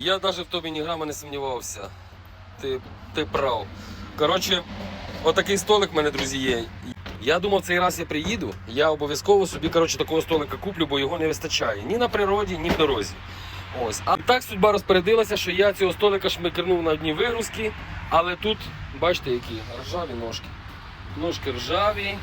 Я навіть в тобі ні грама не сумнівався. Ти, ти прав. Коротше, отакий столик в мене, друзі, є. Я думав, цей раз я приїду, я обов'язково собі коротше, такого столика куплю, бо його не вистачає ні на природі, ні в дорозі. Ось. А так судьба розпорядилася, що я цього столика шмикернув на одні вигрузки, але тут, бачите, які ржаві ножки. Ножки ржаві,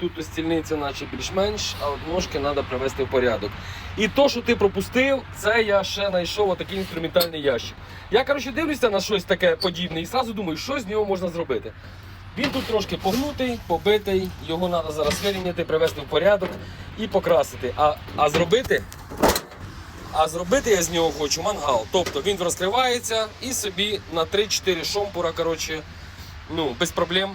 тут ось стільниця наче більш-менш, а ножки треба привести в порядок. І то, що ти пропустив, це я ще знайшов отакий інструментальний ящик. Я коротше дивлюся на щось таке подібне і одразу думаю, що з нього можна зробити. Він тут трошки погнутий, побитий, його треба зараз вирівняти, привести в порядок і покрасити. А, а зробити. А зробити я з нього хочу мангал. Тобто він розкривається і собі на 3-4 шомпура, коротше, ну, без проблем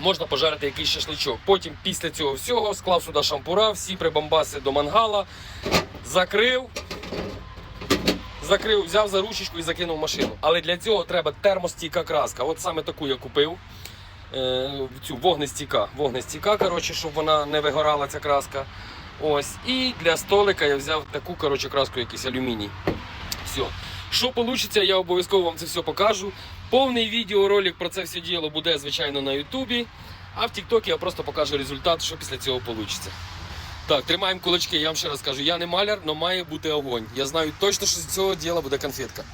можна пожарити якийсь шашличок. Потім після цього всього склав сюди шампура, всі прибамбаси до мангала, закрив, закрив, взяв за ручечку і закинув машину. Але для цього треба термостійка краска. От саме таку я купив. Е, цю вогнестійка, вогнестійка, коротше, щоб вона не вигорала ця краска. Ось. І для столика я взяв таку коротше, краску, якийсь алюміній. Все. Що вийде, я обов'язково вам це все покажу. Повний відеоролик про це все діло буде, звичайно, на Ютубі. А в Тіктокі я просто покажу результат, що після цього вийде. Так, тримаємо кулачки, я вам ще раз кажу, я не маляр, але має бути огонь. Я знаю точно, що з цього діла буде конфетка.